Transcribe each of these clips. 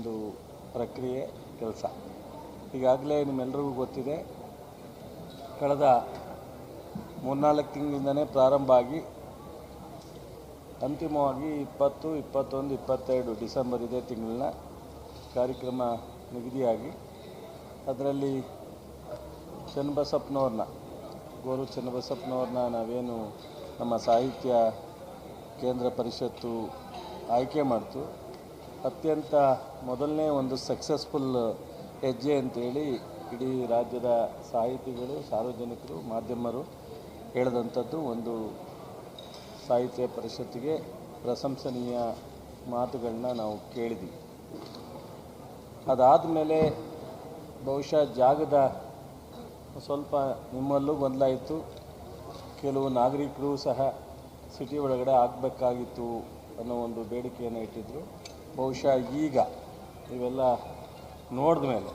ಒಂದು ಪ್ರಕ್ರಿಯೆ, ಕೆಲಸ. ಈಗಾಗಲೇ ನಿಮ್ಮೆಲ್ಲರಿಗೂ ಗೊತ್ತಿದೆ, ಕಳೆದ ಮೂರ್ನಾಲ್ಕು ತಿಂಗಳಿಂದನೇ ಪ್ರಾರಂಭ ಆಗಿ ಅಂತಿಮವಾಗಿ ಇಪ್ಪತ್ತು, ಇಪ್ಪತ್ತೊಂದು ಇಪ್ಪತ್ತೆರಡು ಡಿಸೆಂಬರ್ ಇದೇ ತಿಂಗಳನ್ನ ಕಾರ್ಯಕ್ರಮ ನಿಗದಿಯಾಗಿ, ಅದರಲ್ಲಿ ಚನ್ನಬಸಪ್ಪನವ್ರನ್ನ, ಗೋರು ಚನ್ನಬಸಪ್ಪನವ್ರನ್ನ ನಾವೇನು ನಮ್ಮ ಸಾಹಿತ್ಯ ಕೇಂದ್ರ ಪರಿಷತ್ತು ಆಯ್ಕೆ ಮಾಡ್ತು. ಅತ್ಯಂತ ಮೊದಲನೇ ಒಂದು ಸಕ್ಸಸ್ಫುಲ್ ಹೆಜ್ಜೆ ಅಂತೇಳಿ ಇಡೀ ರಾಜ್ಯದ ಸಾಹಿತಿಗಳು, ಸಾರ್ವಜನಿಕರು, ಮಾಧ್ಯಮರು ಹೇಳಿದಂಥದ್ದು ಒಂದು ಸಾಹಿತ್ಯ ಪರಿಷತ್ತಿಗೆ ಪ್ರಶಂಸನೀಯ ಮಾತುಗಳನ್ನ ನಾವು ಕೇಳಿದ್ವಿ. ಅದಾದಮೇಲೆ ಬಹುಶಃ ಜಾಗದ ಸ್ವಲ್ಪ ನಿಮ್ಮಲ್ಲೂ ಬದಲಾಯಿತು. ಕೆಲವು ನಾಗರಿಕರು ಸಹ ಸಿಟಿ ಒಳಗಡೆ ಆಗಬೇಕಾಗಿತ್ತು ಅನ್ನೋ ಒಂದು ಬೇಡಿಕೆಯನ್ನು ಇಟ್ಟಿದ್ದರು ಬಹುಶಃ ಈಗ ಇವೆಲ್ಲ ನೋಡಿದ ಮೇಲೆ.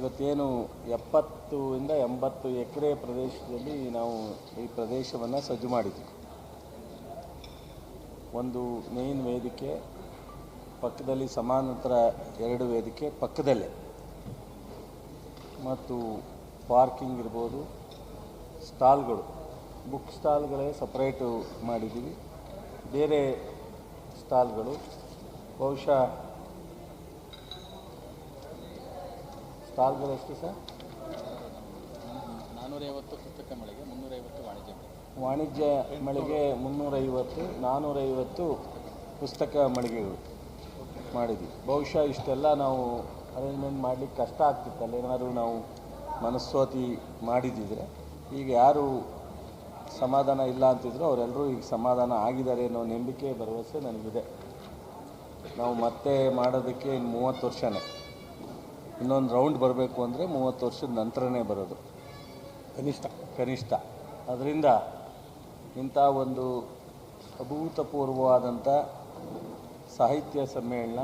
ಇವತ್ತೇನು ಎಪ್ಪತ್ತು ಇಂದ ಎಂಬತ್ತು ಎಕರೆ ಪ್ರದೇಶದಲ್ಲಿ ನಾವು ಈ ಪ್ರದೇಶವನ್ನು ಸಜ್ಜು ಮಾಡಿದ್ವಿ. ಒಂದು ಮೇನ್ ವೇದಿಕೆ, ಪಕ್ಕದಲ್ಲಿ ಸಮಾನಾಂತರ ಎರಡು ವೇದಿಕೆ ಪಕ್ಕದಲ್ಲೇ. ಮತ್ತು ಪಾರ್ಕಿಂಗ್ ಇರ್ಬೋದು ಸ್ಟಾಲ್ಗಳು ಬುಕ್ ಸ್ಟಾಲ್ಗಳೇ ಸಪ್ರೇಟು ಮಾಡಿದ್ದೀವಿ. ಬೇರೆ ಸ್ಟಾಲ್ಗಳು ಬಹುಶಃ ಸ್ಟಾಲ್ಗಳು ಎಷ್ಟು ಸರ್? ನಾನ್ನೂರೈವತ್ತು ಪುಸ್ತಕ ಮಳಿಗೆ ಮುನ್ನೂರೈವತ್ತು ವಾಣಿಜ್ಯ ಮಳಿಗೆ. ವಾಣಿಜ್ಯ ಮಳಿಗೆ ಮುನ್ನೂರೈವತ್ತು ನಾನ್ನೂರೈವತ್ತು ಪುಸ್ತಕ ಮಳಿಗೆಗಳು ಮಾಡಿದ್ವಿ. ಬಹುಶಃ ಇಷ್ಟೆಲ್ಲ ನಾವು ಅರೇಂಜ್ಮೆಂಟ್ ಮಾಡಲಿಕ್ಕೆ ಕಷ್ಟ ಆಗ್ತಿತ್ತಲ್ಲ ಏನಾದರೂ ನಾವು ಮನಸ್ಸೋತಿ ಮಾಡಿದ್ದಿದ್ರೆ. ಈಗ ಯಾರು ಸಮಾಧಾನ ಇಲ್ಲ ಅಂತಿದ್ರು ಅವರೆಲ್ಲರೂ ಈಗ ಸಮಾಧಾನ ಆಗಿದ್ದಾರೆ ಅನ್ನೋ ನಂಬಿಕೆ ಭರವಸೆ ನನಗಿದೆ. ನಾವು ಮತ್ತೆ ಮಾಡೋದಕ್ಕೆ ಇನ್ನು ಮೂವತ್ತು ವರ್ಷನೇ. ಇನ್ನೊಂದು ರೌಂಡ್ ಬರಬೇಕು ಅಂದರೆ ಮೂವತ್ತು ವರ್ಷದ ನಂತರನೇ ಬರೋದು. ಕನಿಷ್ಠ. ಕನಿಷ್ಠ. ಅದರಿಂದ ಇಂಥ ಒಂದು ಅಭೂತಪೂರ್ವವಾದಂಥ ಸಾಹಿತ್ಯ ಸಮ್ಮೇಳನ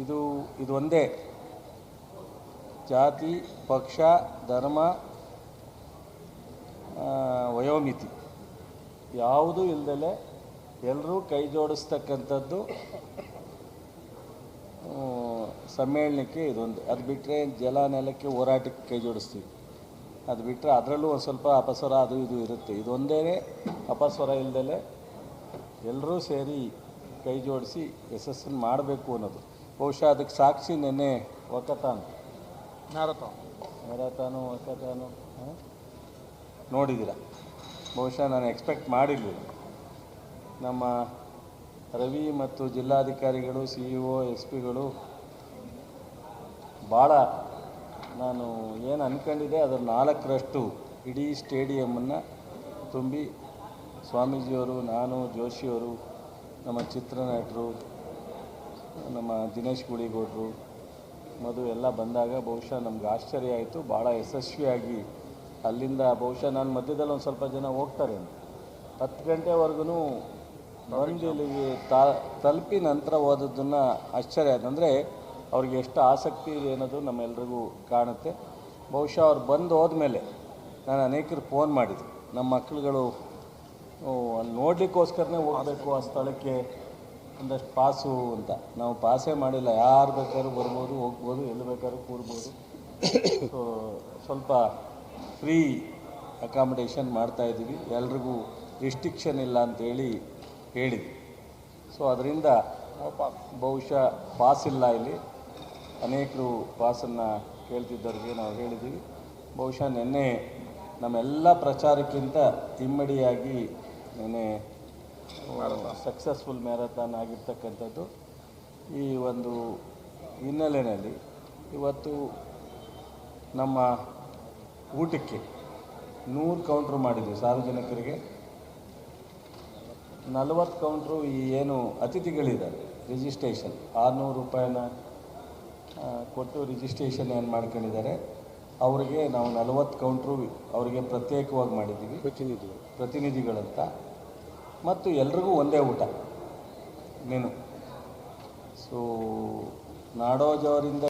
ಇದು ಇದೊಂದೇ ಜಾತಿ ಪಕ್ಷ ಧರ್ಮ ವಯೋಮಿತಿ. ಯಾವುದೂ ಇಲ್ದಲೆ ಎಲ್ಲರೂ ಕೈ ಜೋಡಿಸ್ತಕ್ಕಂಥದ್ದು ಸಮ್ಮೇಳನಕ್ಕೆ ಇದೊಂದು. ಅದು ಬಿಟ್ಟರೆ ಜಲ ನೆಲಕ್ಕೆ ಹೋರಾಟಕ್ಕೆ ಕೈ ಜೋಡಿಸ್ತೀವಿ. ಅದು ಬಿಟ್ಟರೆ ಅದರಲ್ಲೂ ಒಂದು ಸ್ವಲ್ಪ ಅಪಸ್ವರ ಅದು ಇದು ಇರುತ್ತೆ. ಇದೊಂದೇ ಅಪಸ್ವರ ಇಲ್ದಲೆ ಎಲ್ಲರೂ ಸೇರಿ ಕೈ ಜೋಡಿಸಿ ಯಶಸ್ಸನ್ನು ಮಾಡಬೇಕು ಅನ್ನೋದು. ಬಹುಶಃ ಅದಕ್ಕೆ ಸಾಕ್ಷಿ ನೆನ್ನೆ ಒಕ್ಕತಾನು ಮ್ಯಾರಥಾನ್. ಮ್ಯಾರಥಾನು ಒಕ್ಕತಾನು ನೋಡಿದ್ದೀರ? ಬಹುಶಃ ನಾನು ಎಕ್ಸ್ಪೆಕ್ಟ್ ಮಾಡಿರಲಿಲ್ಲ. ನಮ್ಮ ರವಿ ಮತ್ತು ಜಿಲ್ಲಾಧಿಕಾರಿಗಳು ಸಿ ಇ ಒ ಎಸ್ ಪಿಗಳು ಭಾಳ ನಾನು ಏನು ಅಂದ್ಕೊಂಡಿದ್ದೆ ಅದರ ನಾಲ್ಕರಷ್ಟು ಇಡೀ ಸ್ಟೇಡಿಯಮ್ಮನ್ನು ತುಂಬಿ ಸ್ವಾಮೀಜಿಯವರು, ನಾನು, ಜೋಶಿಯವರು, ನಮ್ಮ ಚಿತ್ರನಟರು, ನಮ್ಮ ದಿನೇಶ್ ಗುಳಿಗೌಡರು ಮದು ಎಲ್ಲ ಬಂದಾಗ ಬಹುಶಃ ನಮ್ಗೆ ಆಶ್ಚರ್ಯ ಆಯಿತು ಭಾಳ ಯಶಸ್ವಿಯಾಗಿ ಅಲ್ಲಿಂದ ಬಹುಶಃ ನಾನು ಮಧ್ಯದಲ್ಲಿ ಒಂದು ಸ್ವಲ್ಪ ಜನ ಹೋಗ್ತಾರೆ ಹತ್ತು ಗಂಟೆವರೆಗೂ ತಾ, ತಲುಪಿ ನಂತರ ಓದೋದನ್ನು ಆಶ್ಚರ್ಯ ಆಯ್ತು. ಅಂದರೆ ಅವ್ರಿಗೆ ಎಷ್ಟು ಆಸಕ್ತಿ ಇದೆ ಅನ್ನೋದು ನಮ್ಮೆಲ್ರಿಗೂ ಕಾಣುತ್ತೆ. ಬಹುಶಃ ಅವ್ರು ಬಂದು ಹೋದ್ಮೇಲೆ ನಾನು ಅನೇಕರು ಫೋನ್ ಮಾಡಿದೆ ನಮ್ಮ ಮಕ್ಕಳುಗಳು ಅಲ್ಲಿ ನೋಡಲಿಕ್ಕೋಸ್ಕರನೇ ಹೋಗಬೇಕು ಆ ಸ್ಥಳಕ್ಕೆ, ಒಂದಷ್ಟು ಪಾಸು ಅಂತ. ನಾವು ಪಾಸೇ ಮಾಡಿಲ್ಲ. ಯಾರು ಬೇಕಾದ್ರೂ ಬರ್ಬೋದು, ಹೋಗ್ಬೋದು, ಎಲ್ಲಿ ಬೇಕಾದ್ರೂ ಕೂರ್ಬೋದು. ಸ್ವಲ್ಪ ಫ್ರೀ ಅಕಾಮಿಡೇಷನ್ ಮಾಡ್ತಾಯಿದ್ದೀವಿ ಎಲ್ರಿಗೂ ರಿಸ್ಟ್ರಿಕ್ಷನ್ ಇಲ್ಲ ಅಂತೇಳಿ ಹೇಳಿದ್ವಿ. ಸೊ ಅದರಿಂದ ಬಹುಶಃ ಪಾಸ್ ಇಲ್ಲ. ಇಲ್ಲಿ ಅನೇಕರು ಪಾಸನ್ನು ಕೇಳ್ತಿದ್ದವ್ರಿಗೆ ನಾವು ಹೇಳಿದ್ದೀವಿ ಬಹುಶಃ ನಿನ್ನೆ ನಮ್ಮೆಲ್ಲ ಪ್ರಚಾರಕ್ಕಿಂತ ಇಮ್ಮಡಿಯಾಗಿ ನಿನ್ನೆ ಸಕ್ಸಸ್ಫುಲ್ ಮ್ಯಾರಥಾನ್ ಆಗಿರ್ತಕ್ಕಂಥದ್ದು. ಈ ಒಂದು ಹಿನ್ನೆಲೆಯಲ್ಲಿ ಇವತ್ತು ನಮ್ಮ ಊಟಕ್ಕೆ ನೂರು ಕೌಂಟ್ರ್ ಮಾಡಿದ್ವಿ ಸಾರ್ವಜನಿಕರಿಗೆ. ನಲವತ್ತು ಕೌಂಟ್ರು ಈ ಏನು ಅತಿಥಿಗಳಿದ್ದಾರೆ ರಿಜಿಸ್ಟ್ರೇಷನ್ ಆರುನೂರು ರೂಪಾಯಿನ ಕೊಟ್ಟು ರಿಜಿಸ್ಟ್ರೇಷನ್ ಏನು ಮಾಡ್ಕೊಂಡಿದ್ದಾರೆ ಅವರಿಗೆ ನಾವು ನಲವತ್ತು ಕೌಂಟ್ರು ಅವರಿಗೆ ಪ್ರತ್ಯೇಕವಾಗಿ ಮಾಡಿದ್ದೀವಿ. ಪ್ರತಿನಿಧಿಗಳು. ಪ್ರತಿನಿಧಿಗಳಂತ. ಮತ್ತು ಎಲ್ರಿಗೂ ಒಂದೇ ಊಟ ಮೆನು. ಸೊ ನಾಡೋಜ್ ಅವರಿಂದ